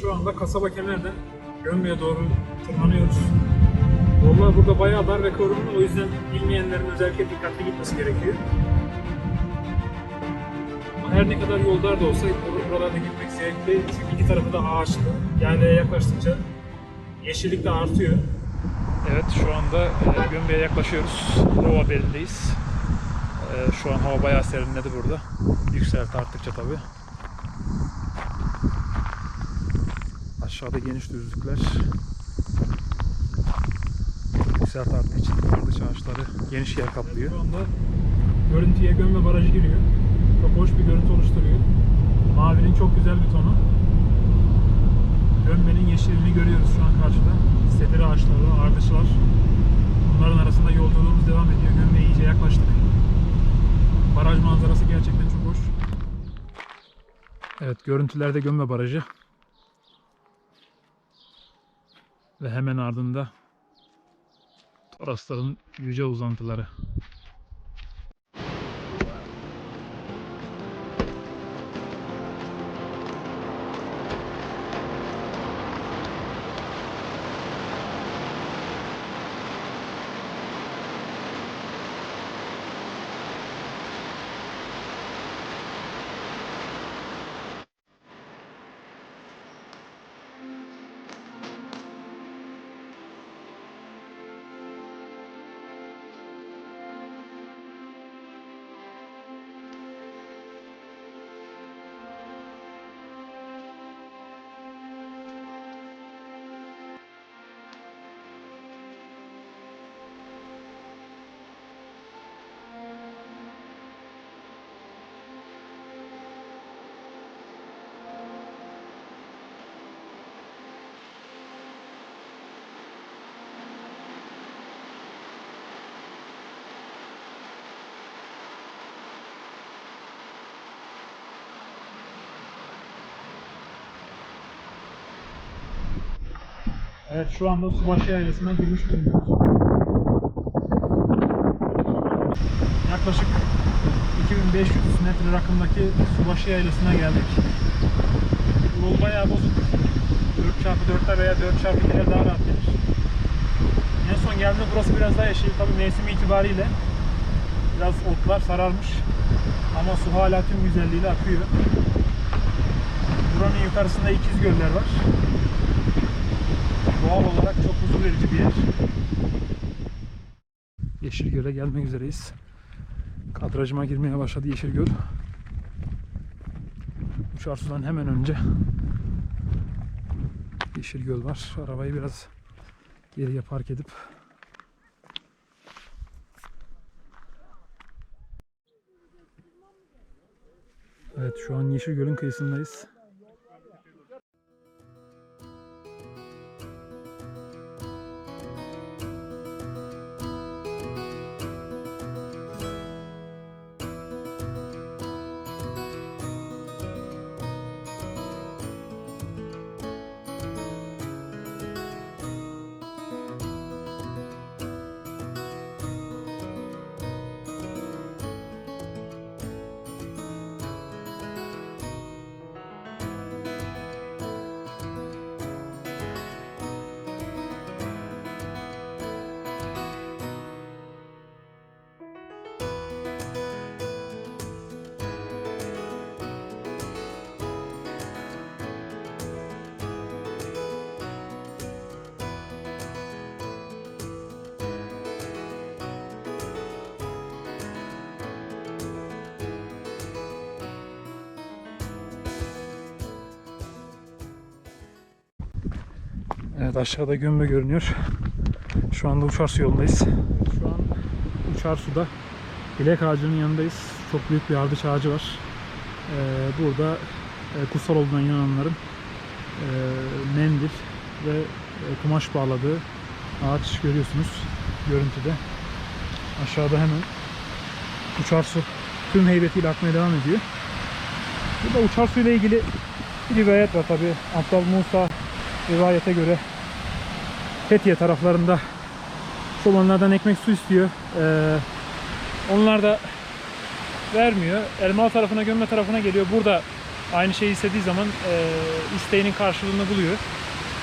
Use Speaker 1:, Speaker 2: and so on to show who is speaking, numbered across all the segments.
Speaker 1: Şu anda kasaba kenarda Gömbe'ye doğru tırmanıyoruz. Yollar burada bayağı dar ve korunlu. O yüzden bilmeyenlerin özellikle dikkatli gitmesi gerekiyor. Ama her ne kadar yol dar da olsa bur- buralarda gitmek zevkli. Çünkü iki tarafı da ağaçlı. Yaylaya yaklaştıkça yeşillik de artıyor. Evet şu anda e, Gömbe'ye yaklaşıyoruz. Rova belindeyiz. E, şu an hava bayağı serinledi burada. Yükselti arttıkça tabii. Aşağıda geniş düzlükler. Yükselti arttığı için ardıç ağaçları geniş yer kaplıyor. Şu anda görüntüye Gömbe Barajı giriyor. Çok hoş bir görüntü oluşturuyor. Mavinin çok güzel bir tonu. Gömbe'nin yeşilliğini görüyoruz şu an karşıda. Sedir ağaçları, ardıçlar. Bunların arasında yolculuğumuz devam ediyor. Gömbe'ye iyice yaklaştık. Baraj manzarası gerçekten çok hoş. Evet, görüntülerde Gömbe Barajı. Ve hemen ardında Torosların yüce uzantıları. Evet şu anda Subaşı Yaylası'na girmiş bulunuyoruz. Yaklaşık 2500 metre rakımdaki Subaşı Yaylası'na geldik. Yol bayağı bozuk. 4x4'ler veya 4x2'ler daha rahat gelir. En son geldiğimde burası biraz daha yeşil. Tabi mevsimi itibariyle biraz otlar sararmış. Ama su hala tüm güzelliğiyle akıyor. Buranın yukarısında ikiz göller var doğal olarak çok huzur verici bir yer. Yeşilgöl'e gelmek üzereyiz. Kadrajıma girmeye başladı Yeşilgöl. Uçarsu'dan hemen önce Yeşilgöl var. Arabayı biraz geriye park edip Evet şu an Yeşilgöl'ün kıyısındayız. Evet aşağıda gömbe görünüyor. Şu anda Uçarsu yolundayız. Şu an Uçarsu'da Bilek ağacının yanındayız. Çok büyük bir ardıç ağacı var. Ee, burada e, kutsal olduğuna inananların e, mendil ve e, kumaş bağladığı ağaç görüyorsunuz görüntüde. Aşağıda hemen Uçarsu tüm heybetiyle akmaya devam ediyor. Burada Uçarsu ile ilgili bir rivayet var tabi. Abdal Musa rivayete göre Fethiye taraflarında çobanlardan ekmek su istiyor. Ee, onlar da vermiyor. Elmalı tarafına, Gömme tarafına geliyor. Burada aynı şeyi istediği zaman e, isteğinin karşılığını buluyor.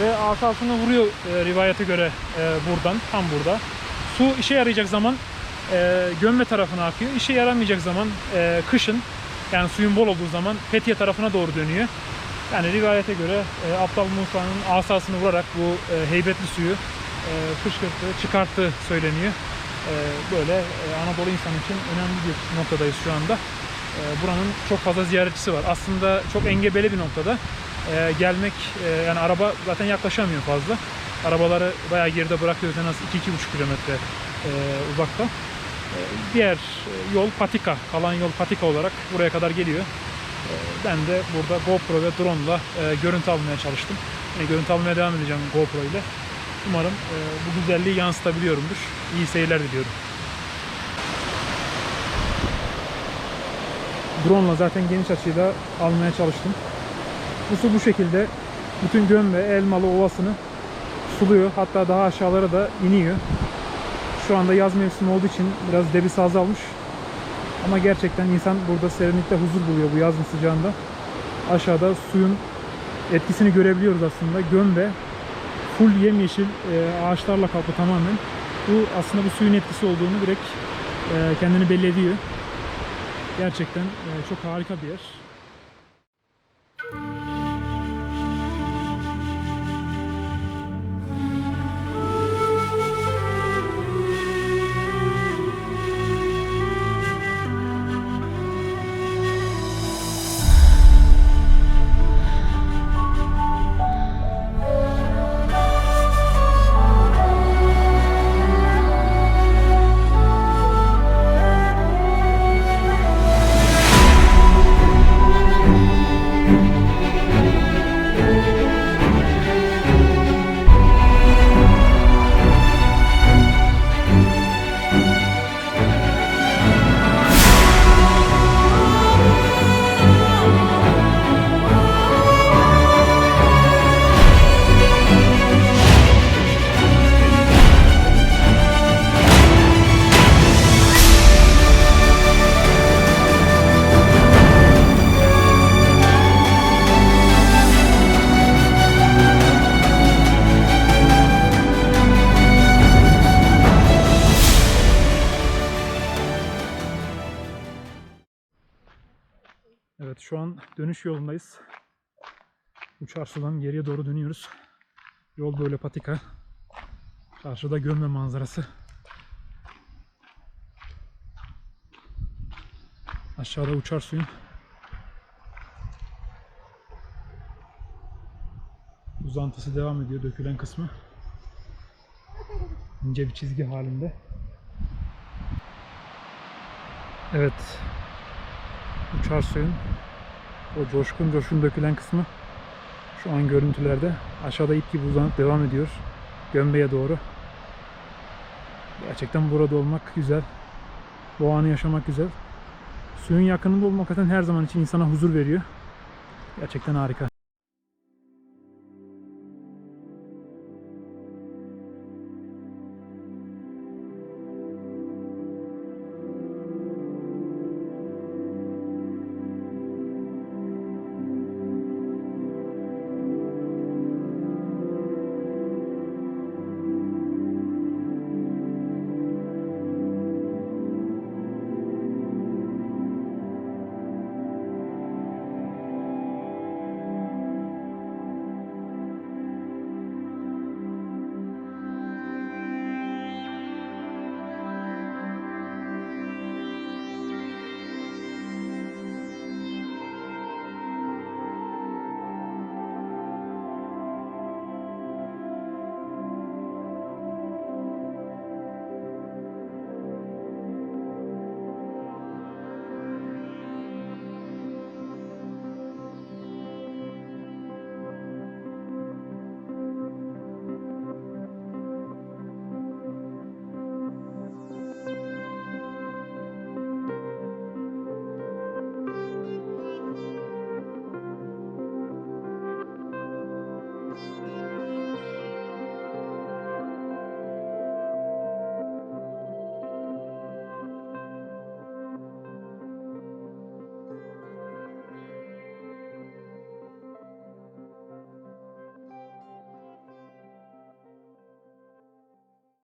Speaker 1: Ve asasını vuruyor e, rivayete göre e, buradan, tam burada. Su işe yarayacak zaman e, gömme tarafına akıyor. İşe yaramayacak zaman e, kışın yani suyun bol olduğu zaman Fethiye tarafına doğru dönüyor. Yani rivayete göre e, Aptal Musa'nın asasını vurarak bu e, heybetli suyu e, fışkırttı, çıkarttı söyleniyor. E, böyle e, Anadolu insanı için önemli bir noktadayız şu anda. E, buranın çok fazla ziyaretçisi var. Aslında çok engebeli bir noktada. E, gelmek, e, yani araba zaten yaklaşamıyor fazla. Arabaları bayağı geride bırakıyoruz en az 2-2,5 kilometre e, uzakta. E, diğer e, yol patika, kalan yol patika olarak buraya kadar geliyor. E, ben de burada GoPro ve drone ile e, görüntü almaya çalıştım. Yine görüntü almaya devam edeceğim GoPro ile. Umarım e, bu güzelliği yansıtabiliyorumdur. İyi seyirler diliyorum. Drone ile zaten geniş açıyla almaya çalıştım. Bu su bu şekilde bütün Gömbe, Elmalı Ovası'nı suluyor. Hatta daha aşağılara da iniyor. Şu anda yaz mevsimi olduğu için biraz debisi azalmış. Ama gerçekten insan burada serinlikte huzur buluyor bu yazın sıcağında. Aşağıda suyun etkisini görebiliyoruz aslında. Gömbe full yemyeşil e, ağaçlarla kaplı tamamen. Bu aslında bu suyun etkisi olduğunu direkt e, kendini belli ediyor. Gerçekten e, çok harika bir yer. Şu an dönüş yolundayız. Uçarsu'dan geriye doğru dönüyoruz. Yol böyle patika. Karşıda gömme manzarası. Aşağıda uçar suyun. Uzantısı devam ediyor dökülen kısmı. İnce bir çizgi halinde. Evet. Uçar suyun o coşkun coşkun dökülen kısmı şu an görüntülerde aşağıda ip gibi uzanıp devam ediyor. Gömbe'ye doğru. Gerçekten burada olmak güzel. Bu anı yaşamak güzel. Suyun yakınında olmak zaten her zaman için insana huzur veriyor. Gerçekten harika.